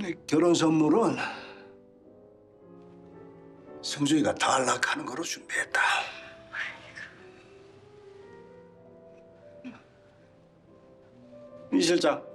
내 결혼 선물은 성주이가 탈락하는 거로 준비했다. 이 실장.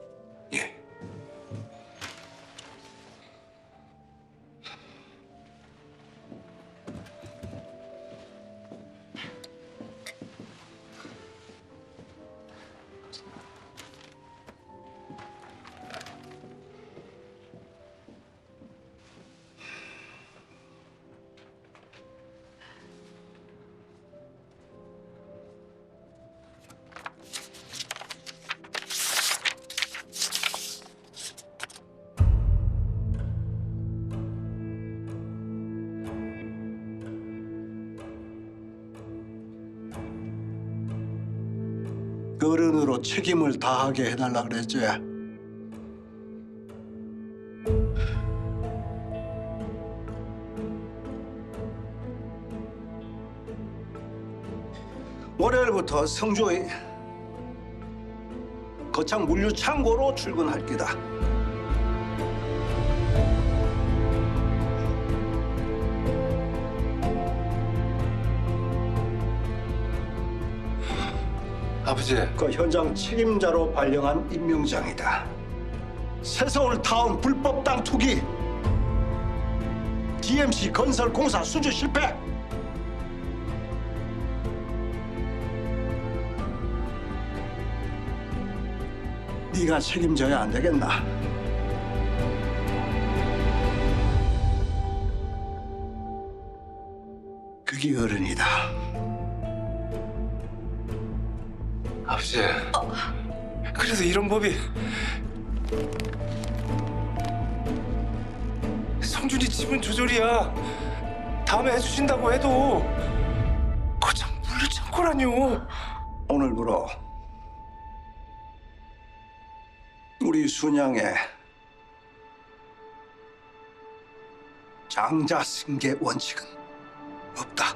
어른으로 책임을 다하게 해달라 그랬지. 월요일부터 성주의 거창 물류 창고로 출근할 기다. 아버지. 그 현장 책임자로 발령한 임명장이다. 새서울 타운 불법 땅 투기, DMC 건설 공사 수주 실패. 네가 책임져야 안 되겠나? 그게 어른이다. 아버지. 그래서 이런 법이 성준이 지분 조절이야. 다음에 해주신다고 해도 거참 물류 창고라뇨. 오늘부로 우리 순양의 장자 승계 원칙은 없다.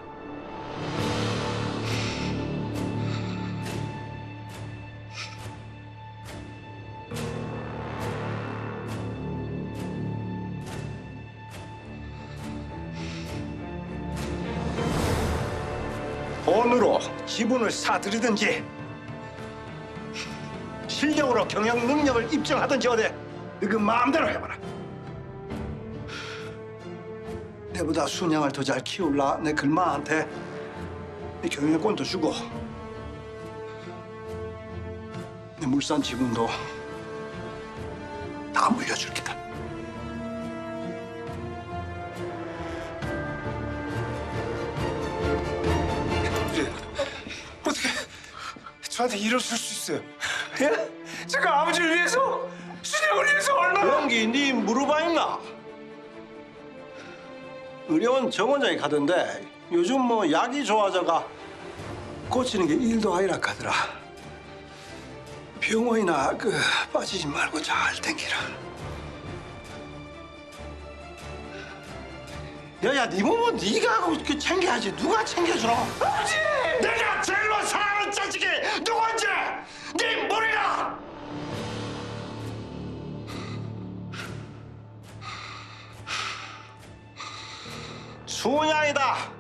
돈으로 지분을 사들이든지 실력으로 경영 능력을 입증하든지 어때? 너그 마음대로 해봐라. 내보다 순양을 더 잘 키울라 내 글마한테 내 경영권도 주고 내 물산 지분도 다 물려줄 게다. 저한테 이러실 수 있어요? 예? 제가 아버지를 위해서 순양을 위해서 얼마나 연기 네 무릎 아인가? 의료원 정원장이 가던데 요즘 뭐 약이 좋아져가 고치는 게 일도 아니라 하더라. 병원이나 그 빠지지 말고 잘 땡기라. 야야 네 몸은 네가 그 챙겨야지 누가 챙겨주노? 아버지! 순양이다.